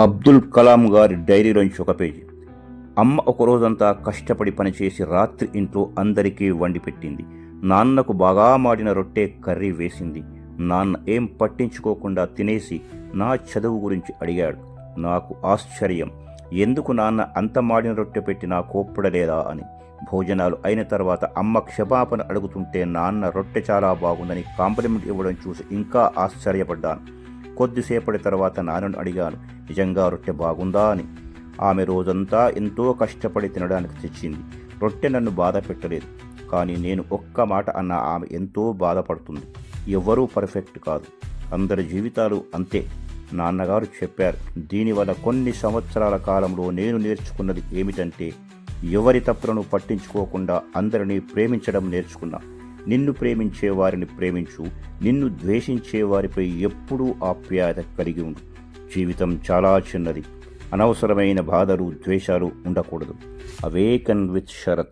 అబ్దుల్ కలాం గారి డైరీలోంచి ఒక పేజీ. అమ్మ ఒక రోజంతా కష్టపడి పనిచేసి రాత్రి ఇంట్లో అందరికీ వండి పెట్టింది. నాన్నకు బాగా మాడిన రొట్టె కర్రీ వేసింది. నాన్న ఏం పట్టించుకోకుండా తినేసి నా చదువు గురించి అడిగాడు. నాకు ఆశ్చర్యం. ఎందుకు నాన్న అంత మాడిన రొట్టె పెట్టి నా కోప్పడలేదా అని. భోజనాలు అయిన తర్వాత అమ్మ క్షమాపణ అడుగుతుంటే నాన్న రొట్టె చాలా బాగుందని కాంప్లిమెంట్ ఇవ్వడం చూసి ఇంకా ఆశ్చర్యపడ్డాను. కొద్దిసేపటి తర్వాత నాన్నను అడిగాను నిజంగా రొట్టె బాగుందా? అని. ఆమె రోజంతా ఎంతో కష్టపడి తినడానికి తెచ్చింది. రొట్టె నన్ను బాధ పెట్టలేదు. కానీ నేను ఒక్క మాట అన్న ఆమె ఎంతో బాధపడుతుంది. ఎవ్వరూ పర్ఫెక్ట్ కాదు. అందరి జీవితాలు అంతే. నాన్నగారు చెప్పారు దీనివల్ల కొన్ని సంవత్సరాల కాలంలో నేను నేర్చుకున్నది ఏమిటంటే ఎవరి తప్పులను పట్టించుకోకుండా అందరినీ ప్రేమించడం నేర్చుకున్నా. నిన్ను ప్రేమించే వారిని ప్రేమించు నిన్ను ద్వేషించే వారిపై ఎప్పుడూ ఆప్యాయత కలిగి ఉండు. జీవితం చాలా చిన్నది. అనవసరమైన బాధలు ద్వేషాలు ఉండకూడదు. Awaken with Sarath.